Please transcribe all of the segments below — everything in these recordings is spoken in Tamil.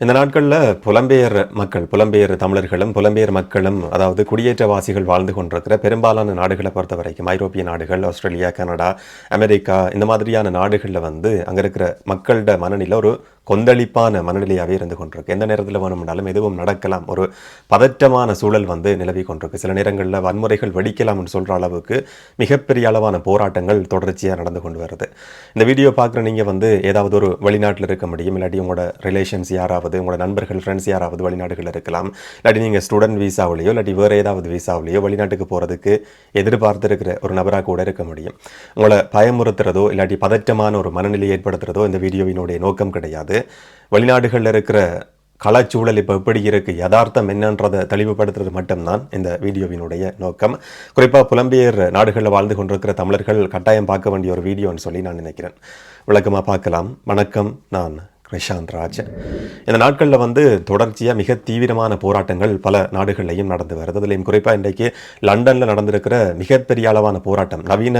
இந்த நாட்களில் புலம்பெயர் மக்கள் புலம்பெயர் தமிழர்களும் புலம்பெயர் மக்களும் அதாவது குடியேற்றவாசிகள் வாழ்ந்து கொண்டிருக்கிற பெரும்பாலான நாடுகளை பொறுத்த வரைக்கும் ஐரோப்பிய நாடுகள் ஆஸ்திரேலியா கனடா அமெரிக்கா இந்த மாதிரியான நாடுகளில் வந்து அங்கே இருக்கிற மக்களோட மனநிலை ஒரு கொந்தளிப்பான மனநிலையாகவே இருந்து கொண்டிருக்கு. எந்த நேரத்தில் வேணும்னாலும் எதுவும் நடக்கலாம். ஒரு பதற்றமான சூழல் வந்து நிலவி கொண்டிருக்கு. சில நேரங்களில் வன்முறைகள் வெடிக்கலாம்னு சொல்கிற அளவுக்கு மிகப்பெரிய அளவான போராட்டங்கள் தொடர்ச்சியாக நடந்து கொண்டு வருது. இந்த வீடியோ பார்க்குற நீங்கள் வந்து ஏதாவது ஒரு வெளிநாட்டில் இருக்க முடியும். இல்லாட்டி உங்களோட ரிலேஷன்ஸ் யாராவது உங்களோட நண்பர்கள் ஃப்ரெண்ட்ஸ் யாராவது வெளிநாடுகள் இருக்கலாம். இல்லாட்டி நீங்கள் ஸ்டூடெண்ட் வீசாவிலையோ இல்லாட்டி வேறு ஏதாவது வீசாவிலையோ வெளிநாட்டுக்கு போகிறதுக்கு எதிர்பார்த்துருக்கிற ஒரு நபராக கூட இருக்க முடியும். உங்களை பயமுறுத்துறதோ இல்லாட்டி பதற்றமான ஒரு மனநிலை ஏற்படுத்துறதோ இந்த வீடியோவினுடைய நோக்கம் கிடையாது. வெளிநாடுகளில் இருக்கிற கலாச்சூழல் இப்போ எப்படி இருக்குது யதார்த்தம் என்னன்றதை தெளிவுபடுத்துறது மட்டும்தான் இந்த வீடியோவினுடைய நோக்கம். குறிப்பாக புலம்பெயர் நாடுகளில் வாழ்ந்து கொண்டிருக்கிற தமிழர்கள் கட்டாயம் பார்க்க வேண்டிய ஒரு வீடியோன்னு சொல்லி நான் நினைக்கிறேன். விளக்கமாக பார்க்கலாம். வணக்கம் நான் நிஷாந்த் ராஜ். இந்த நாட்களில் வந்து தொடர்ச்சியாக மிக தீவிரமான போராட்டங்கள் பல நாடுகள்லையும் நடந்து வருது. அதுலேயும் குறிப்பாக இன்றைக்கு லண்டனில் நடந்திருக்கிற மிகப்பெரிய அளவான போராட்டம் நவீன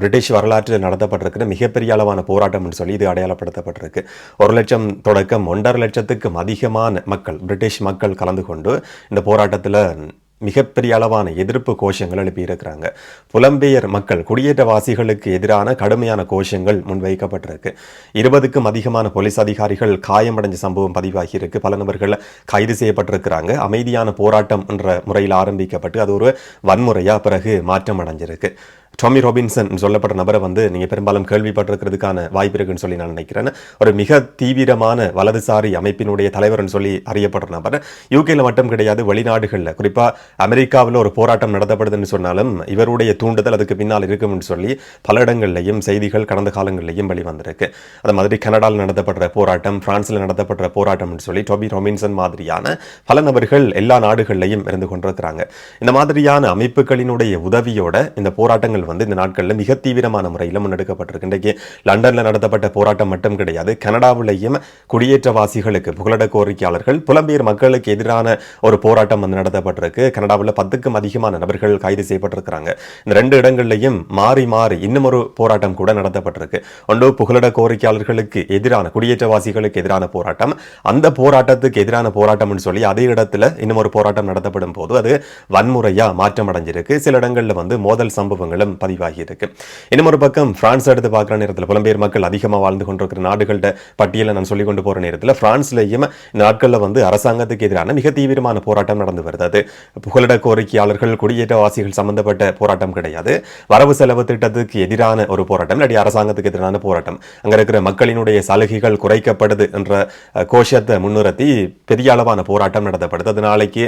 பிரிட்டிஷ் வரலாற்றில் நடத்தப்பட்டிருக்கிற மிகப்பெரிய அளவான போராட்டம்னு சொல்லி இது அடையாளப்படுத்தப்பட்டிருக்கு. ஒரு லட்சம் தொடக்கம் ஒன்றரை லட்சத்துக்கும் அதிகமான மக்கள் பிரிட்டிஷ் மக்கள் கலந்து கொண்டு இந்த போராட்டத்தில் மிகப்பெரிய அளவான எதிர்ப்பு கோஷங்கள் எழுப்பியிருக்கிறாங்க புலம்பெயர் மக்கள் குடியேற்றவாசிகளுக்கு எதிரான கடுமையான கோஷங்கள் முன்வைக்கப்பட்டிருக்கு. இருபதுக்கும் அதிகமான போலீஸ் அதிகாரிகள் காயமடைஞ்ச சம்பவம் பதிவாகியிருக்கு. பல நபர்கள் கைது செய்யப்பட்டிருக்கிறாங்க. அமைதியான போராட்டம் என்ற முறையில் ஆரம்பிக்கப்பட்டு அது ஒரு வன்முறையா பிறகு மாற்றம் அடைஞ்சிருக்கு டாமி ராபின்சன் சொல்லப்பட்ட நபரை வந்து நீங்கள் பெரும்பாலும் கேள்விப்பட்டிருக்கிறதுக்கான வாய்ப்பு இருக்குன்னு சொல்லி நான் நினைக்கிறேன். ஒரு மிக தீவிரமான வலதுசாரி அமைப்பினுடைய தலைவர்னு சொல்லி அறியப்படுற நபர். யூகேல மட்டும் கிடையாது வெளிநாடுகளில். குறிப்பாக அமெரிக்காவில் ஒரு போராட்டம் நடத்தப்படுதுன்னு சொன்னாலும் இவருடைய தூண்டுதல் அதுக்கு பின்னால் இருக்கும்னு சொல்லி பல இடங்கள்லையும் செய்திகள் கடந்த காலங்களிலையும் வெளிவந்திருக்கு. அது மாதிரி கனடாவில் நடத்தப்படுற போராட்டம் பிரான்ஸில் நடத்தப்படுற போராட்டம்னு சொல்லி டொபி ரொபின்சன் மாதிரியான பல நபர்கள் எல்லா நாடுகள்லையும் இருந்து கொண்டிருக்கிறாங்க. இந்த மாதிரியான அமைப்புகளினுடைய உதவியோட இந்த போராட்டங்கள் போராட்டங்கள் வந்து இந்த நாட்களில் மிக தீவிரமான முறையில் முன்னெடுக்கப்பட்டிருக்கு. இன்றைக்கு லண்டனில் நடத்தப்பட்ட போராட்டம் மட்டும் கிடையாது. கனடாவிலேயும் குடியேற்றவாசிகளுக்கு புகலிட கோரிக்கையாளர்கள் புலம்பெயர் மக்களுக்கு எதிரான ஒரு போராட்டம் வந்து நடத்தப்பட்டிருக்கு. கனடாவில் பத்துக்கும் அதிகமான நபர்கள் கைது செய்யப்பட்டிருக்கிறாங்க. இந்த ரெண்டு இடங்கள்லையும் மாறி மாறி இன்னும் ஒரு போராட்டம் கூட நடத்தப்பட்டிருக்கு. ஒன்று புகலிட கோரிக்கையாளர்களுக்கு எதிரான குடியேற்றவாசிகளுக்கு எதிரான போராட்டம். அந்த போராட்டத்துக்கு எதிரான போராட்டம்னு சொல்லி அதே இடத்துல இன்னும் ஒரு போராட்டம் நடத்தப்படும் போது அது வன்முறையாக மாற்றம் அடைஞ்சிருக்கு சில இடங்களில் வந்து மோதல் சம்பவங்களும் பதிவாகி பதிவாகியிருக்கு. இன்னும் ஒரு பக்கம் பிரான்ஸ் எடுத்து பார்க்குற நேரத்தில் புலம்பெயர் மக்கள் அதிகமாக வாழ்ந்து கொண்டிருக்கிற நாடுகளோட பட்டியலை நான் சொல்லி கொண்டு போகிற நேரத்தில் பிரான்ஸ்லேயும் நாட்களில் வந்து அரசாங்கத்துக்கு எதிரான மிக தீவிரமான போராட்டம் நடந்து வருது. அது புகலிட கோரிக்கையாளர்கள் குடியேற்றவாசிகள் சம்பந்தப்பட்ட போராட்டம் கிடையாது. வரவு செலவு திட்டத்துக்கு எதிரான ஒரு போராட்டம் இல்லாட்டி அரசாங்கத்துக்கு எதிரான போராட்டம். அங்கே இருக்கிற மக்களினுடைய சலுகைகள் குறைக்கப்படுது என்ற கோஷத்தை முன்னிறுத்தி பெரிய அளவான போராட்டம் நடத்தப்படுது. அது நாளைக்கு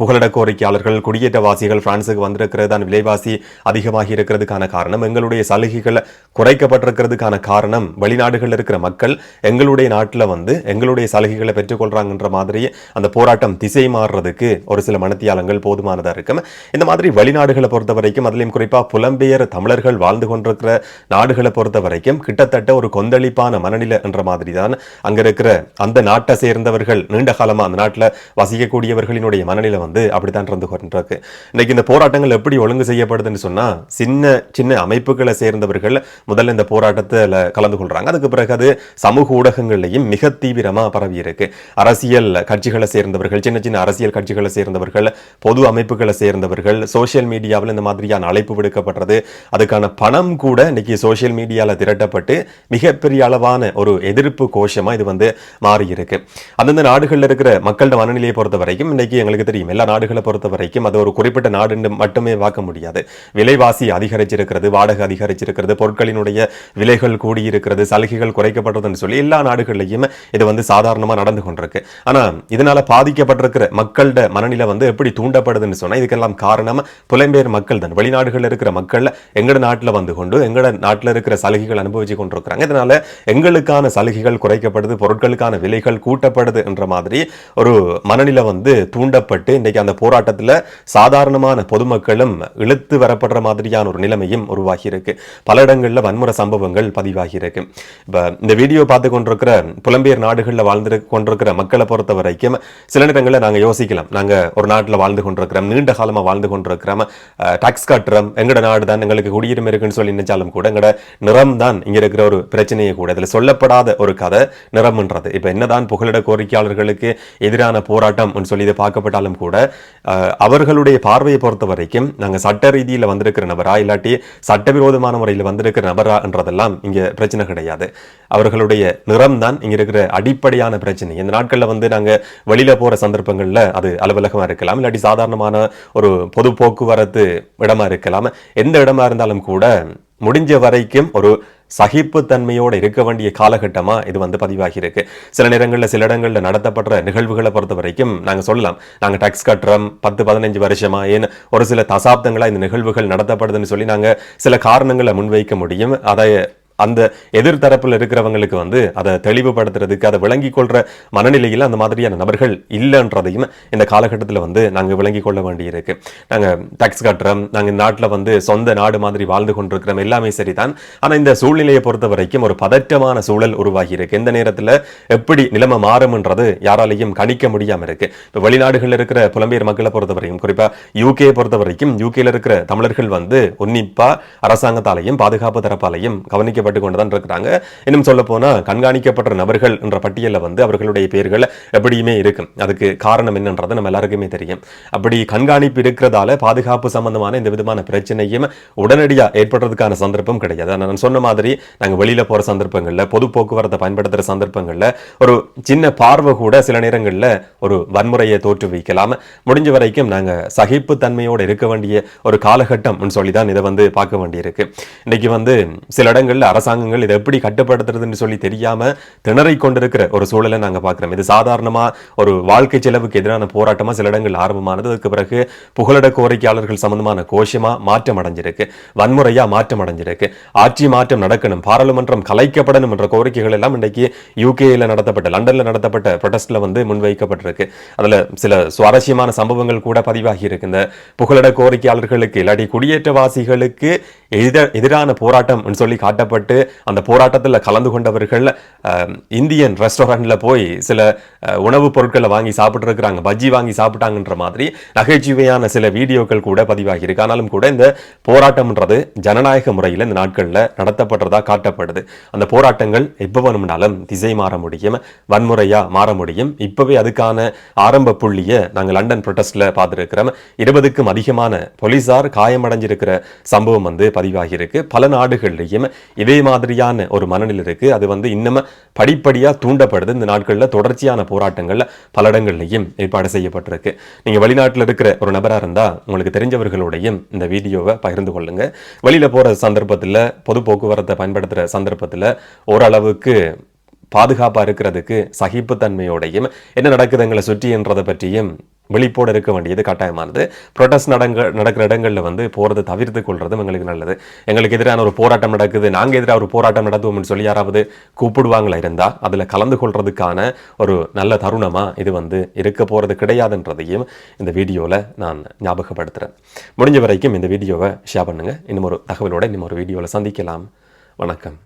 புகலிட கோரிக்கையாளர்கள் குடியேற்றவாசிகள் பிரான்ஸுக்கு வந்திருக்கிறது தான் விலைவாசி அதிகமாகி இருக்கிறதுக்கான காரணம் எங்களுடைய சலுகைகளை குறைக்கப்பட்டிருக்கிறதுக்கான காரணம் வெளிநாடுகளில் இருக்கிற மக்கள் எங்களுடைய நாட்டில் வந்து எங்களுடைய சலுகைகளை பெற்றுக்கொள்கிறாங்கன்ற மாதிரி அந்த போராட்டம் திசை மாறுறதுக்கு ஒரு சில மனத்தியாலங்கள் போதுமானதாக இருக்கும். இந்த மாதிரி வெளிநாடுகளை பொறுத்த வரைக்கும் அதுலேயும் குறிப்பாக புலம்பெயர் தமிழர்கள் வாழ்ந்து கொண்டிருக்கிற நாடுகளை பொறுத்த வரைக்கும் கிட்டத்தட்ட ஒரு கொந்தளிப்பான மனநிலை என்ற மாதிரி தான் அங்கே இருக்கிற அந்த நாட்டை சேர்ந்தவர்கள் நீண்ட காலமாக அந்த நாட்டில் வசிக்கக்கூடியவர்களினுடைய மனநிலை வந்து அப்படித்தான் இருந்து கொண்டிருக்கு. இன்னைக்கு இந்த போராட்டங்கள் எப்படி ஒழுங்கு செய்யப்படுதுன்னு சொன்னால் சின்ன சின்ன அமைப்புகளை சேர்ந்தவர்கள் முதல்ல இந்த போராட்டத்தில் கலந்து கொள்கிறாங்க அதுக்கு பிறகு அது சமூக ஊடகங்கள்லையும் மிக தீவிரமாக பரவி இருக்கு. அரசியல் கட்சிகளை சேர்ந்தவர்கள் சின்ன சின்ன அரசியல் கட்சிகளை சேர்ந்தவர்கள் பொது அமைப்புகளை சேர்ந்தவர்கள் சோஷியல் மீடியாவில் இந்த மாதிரியான அழைப்பு விடுக்கப்படுறது அதுக்கான பணம் கூட இன்னைக்கு சோஷியல் மீடியாவில் திரட்டப்பட்டு மிகப்பெரிய அளவான ஒரு எதிர்ப்பு கோஷமாக இது வந்து மாறி இருக்கு. அந்தந்த நாடுகளில் இருக்கிற மக்களோட மனநிலையை பொறுத்த வரைக்கும் இன்னைக்கு எங்களுக்கு தெரியும். எல்லா நாடுகளை பொறுத்த வரைக்கும் அது ஒரு குறிப்பிட்ட நாடுன்னு மட்டுமே பார்க்க முடியாது. விலைவாசி அதிகரிச்சிருக்கிறது வாடகை அதிகரிச்சிருக்கிறது பொருட்களினுடைய விலைகள் கூடியிருக்கிறது சலுகைகள் குறைக்கப்படுறதுன்னு சொல்லி எல்லா நாடுகள்லையும் இது வந்து சாதாரணமாக நடந்து கொண்டிருக்கு. ஆனால் இதனால் பாதிக்கப்பட்டிருக்கிற மக்களோட மனநிலை வந்து எப்படி தூண்டப்படுதுன்னு சொன்னால் இதுக்கெல்லாம் காரணம் புலம்பெயர் மக்கள் தான். வெளிநாடுகளில் இருக்கிற மக்கள் எங்களோட நாட்டில் வந்து கொண்டு எங்களோட நாட்டில் இருக்கிற சலுகைகள் அனுபவிச்சு கொண்டிருக்கிறாங்க. இதனால் எங்களுக்கான சலுகைகள் குறைக்கப்படுது பொருட்களுக்கான விலைகள் கூட்டப்படுது என்ற மாதிரி ஒரு மனநிலை வந்து தூண்டப்பட்டு இன்றைக்கு அந்த போராட்டத்தில் சாதாரணமான பொதுமக்களும் இழுத்து வரப்படுற மாதிரியான ஒரு நிலைமையும் உருவாகி இருக்கு. பல இடங்களில் வன்முறை சம்பவங்கள் பதிவாகி இருக்கு இப்போ இந்த வீடியோ பார்த்து கொண்டிருக்கிற புலம்பெயர் நாடுகளில் வாழ்ந்து கொண்டிருக்கிற மக்களை பொறுத்த வரைக்கும் சில நேரங்களில் நாங்கள் யோசிக்கலாம். நாங்கள் ஒரு நாட்டில் வாழ்ந்து கொண்டிருக்கிறோம். நீண்ட காலமாக வாழ்ந்து கொண்டிருக்கிறோம். டாக்ஸ் கட்டுறோம். எங்களோட நாடு தான் எங்களுக்கு குடியுரிமை இருக்குன்னு சொல்லி நினைச்சாலும் கூட எங்களோட நிறம் தான் இங்கே இருக்கிற ஒரு பிரச்சனையை கூட. இதில் சொல்லப்படாத ஒரு கதை நிறம்ன்றது. இப்போ என்னதான் புகலிட கோரிக்கையாளர்களுக்கு எதிரான போராட்டம் சொல்லி இதை பார்க்கப்பட்டாலும் கூட அவர்களுடைய பார்வையை பொறுத்த வரைக்கும் நாங்கள் சட்ட ரீதியில் வந்திருக்கிற நபரா இல்லாட்டி சட்டவிரோதமான முறையில் வந்திருக்கிற நபரா என்றதெல்லாம் இங்கே பிரச்சனை கிடையாது. அவர்களுடைய நிறம் தான் இங்க இருக்கிற அடிப்படையான பிரச்சனை. இந்த நாட்களில் வந்து நாங்க வெளியில் போற சந்தர்ப்பங்களில் அது அலுவலகமா இருக்கலாம் இல்லாட்டி சாதாரணமான ஒரு பொது போக்குவரத்து இடமா இருக்கலாம். எந்த இடமா இருந்தாலும் கூட முடிஞ்ச வரைக்கும் ஒரு சகிப்புத்தன்மையோடு இருக்க வேண்டிய காலகட்டமாக இது வந்து பதிவாகியிருக்கு. சில நேரங்களில் சில இடங்களில் நடத்தப்படுற நிகழ்வுகளை பொறுத்த வரைக்கும் நாங்கள் சொல்லலாம். நாங்கள் டக்ஸ் கட்டுறோம் பத்து பதினஞ்சு வருஷமா ஏன் ஒரு சில தசாப்தங்களாக இந்த நிகழ்வுகள் நடத்தப்படுதுன்னு சொல்லி நாங்கள் சில காரணங்களை முன்வைக்க முடியும். அதை அந்த எதிர்த்தரப்பில் இருக்கிறவங்களுக்கு வந்து அதை தெளிவுபடுத்துறதுக்கு அதை விளங்கிக் கொள்கிற மனநிலையில் அந்த மாதிரியான நபர்கள் இல்லைன்றதையும் இந்த காலகட்டத்தில் வந்து நாங்கள் விளங்கிக் கொள்ள வேண்டியிருக்கு. நாங்கள் டேக்ஸ் கட்டுறோம் நாங்கள் இந்த நாட்டில் வந்து சொந்த நாடு மாதிரி வாழ்ந்து கொண்டிருக்கிறோம் எல்லாமே சரிதான். ஆனால் இந்த சூழ்நிலையை பொறுத்த வரைக்கும் ஒரு பதற்றமான சூழல் உருவாகி இருக்கு எந்த நேரத்தில் எப்படி நிலைமை மாறும்ன்றது யாராலையும் கணிக்க முடியாமல் இருக்கு. இப்போ வெளிநாடுகளில் இருக்கிற புலம்பெயர் மக்களை பொறுத்த வரைக்கும் குறிப்பாக யூகே பொறுத்த வரைக்கும் யூகேல இருக்கிற தமிழர்கள் வந்து உன்னிப்பாக அரசாங்கத்தாலையும் பாதுகாப்பு தரப்பாலையும் கவனிக்கப்பட்டு கொண்டு தான் இருக்கிறாங்க. இன்னும் சொல்ல போனால் கண்காணிக்கப்பட்ட நபர்கள் என்ற பட்டியலில் வந்து அவர்களுடைய பெயர்கள் எப்படியுமே இருக்கும். அதுக்கு காரணம் என்னன்றது நம்ம எல்லாருக்குமே தெரியும். அப்படி கண்காணிப்பு இருக்கிறதால பாதுகாப்பு சம்பந்தமான இந்த விதமான பிரச்சனையும் உடனடியாக ஏற்படுறதுக்கான சந்தர்ப்பம் கிடையாது. நான் சொன்ன மாதிரி நாங்கள் வெளியில் போகிற சந்தர்ப்பங்களில் பொது போக்குவரத்தை பயன்படுத்துகிற சந்தர்ப்பங்களில் ஒரு சின்ன பார்வை கூட சில நேரங்களில் ஒரு வன்முறையை தோற்றுவிக்கலாம். முடிஞ்ச வரைக்கும் நாங்கள் சகிப்பு தன்மையோட இருக்க வேண்டிய ஒரு காலகட்டம் சொல்லி தான் இதை வந்து பார்க்க வேண்டியிருக்கு. இன்னைக்கு வந்து சில இடங்கள்ல அரசாங்கங்கள் இதை எப்படி கட்டுப்படுத்துறதுன்னு சொல்லி தெரியாமல் திணறிக் கொண்டிருக்கிற ஒரு சூழலை நாங்கள் பார்க்குறோம். இது சாதாரணமாக ஒரு வாழ்க்கை செலவுக்கு எதிரான போராட்டமாக சில இடங்கள் ஆரம்பமானது. அதுக்கு பிறகு புகலிட கோரிக்கையாளர்கள் சம்பந்தமான கோஷமாக மாற்றம் அடைஞ்சிருக்கு. வன்முறையாக மாற்றம் அடைஞ்சிருக்கு. ஆட்சி மாற்றம் நடக்கணும். பாராளுமன்றம் கலைக்கப்படணும் என்ற கோரிக்கைகள் எல்லாம் இன்றைக்கு யூகேயில் நடத்தப்பட்ட லண்டனில் நடத்தப்பட்ட ப்ரொடெஸ்டில் வந்து முன்வைக்கப்பட்டிருக்கு. அதில் சில சுவாரஸ்யமான சம்பவங்கள் கூட பதிவாகி இருக்கு. இந்த புகலிட கோரிக்கையாளர்களுக்கு இல்லாட்டி குடியேற்றவாசிகளுக்கு எதிர- எதிரான போராட்டம் சொல்லி காட்டப்பட்டு அந்த போராட்டத்தில் கலந்து கொண்டவர்கள் இந்தியன் ரெஸ்டாரண்ட்ல போய் சில உணவுப் பொருட்களை வாங்கி சாப்பிட்டு இருக்கிறாங்க பஜ்ஜி வாங்கி சாப்பிட்டாங்கன்ற மாதிரி நகைச்சுவையான சில வீடியோக்கள் கூட பதிவாகி இருக்கு ஆனாலும் கூட இந்த போராட்டம்ன்றது ஜனநாயக முறையில் இந்த நாட்களில் நடத்தப்படுறதா காட்டப்படுது. அந்த போராட்டங்கள் எப்போ வேணும்னாலும் திசை மாற முடியும் வன்முறையாக மாற முடியும். இப்போவே அதுக்கான ஆரம்ப புள்ளியை நாங்கள் லண்டன் ப்ரொட்டஸ்டில் பார்த்துருக்கிறோம். இருபதுக்கும் அதிகமான போலீசார் காயமடைஞ்சிருக்கிற சம்பவம் வந்து பதிவாகி இருக்கு. பல நாடுகள்லையும் இதே மாதிரியான ஒரு மனநிலை இருக்கு. அது வந்து இன்னும் படிப்படியாக தூண்டப்படுது. இந்த நாட்களில் தொடர்ச்சியான போராட்டங்கள் பல இடங்கள்லையும் ஏற்பாடு செய்யப்பட்டிருக்கு. நீங்கள் வெளிநாட்டில் இருக்கிற ஒரு நபரா இருந்தால் உங்களுக்கு தெரிஞ்சவர்களோடையும் இந்த வீடியோவை பகிர்ந்து கொள்ளுங்க. வெளியில போகிற சந்தர்ப்பத்தில் பொது போக்குவரத்தை பயன்படுத்துகிற சந்தர்ப்பத்துல ஓரளவுக்கு பாதுகாப்பாக இருக்கிறதுக்கு சகிப்புத்தன்மையோடையும் என்ன நடக்குது எங்களை சுற்றின்றதை பற்றியும் விழிப்போடு இருக்க வேண்டியது கட்டாயமானது. ப்ரொட்டஸ்ட் நடங்க நடக்கிற இடங்களில் வந்து போகிறத தவிர்த்து கொள்றதும் எங்களுக்கு நல்லது. எங்களுக்கு எதிரான ஒரு போராட்டம் நடக்குது நாங்கள் எதிராக ஒரு போராட்டம் நடத்துவோம்னு சொல்லி யாராவது கூப்பிடுவாங்களா இருந்தால் அதில் கலந்து கொள்றதுக்கான ஒரு நல்ல தருணமாக இது வந்து இருக்க போகிறது கிடையாதுன்றதையும் இந்த வீடியோவில் நான் ஞாபகப்படுத்துகிறேன் முடிஞ்ச வரைக்கும் இந்த வீடியோவை ஷேர் பண்ணுங்கள் இன்னும் ஒரு தகவலோட இன்னும் ஒரு வீடியோவில் சந்திக்கலாம். வணக்கம்.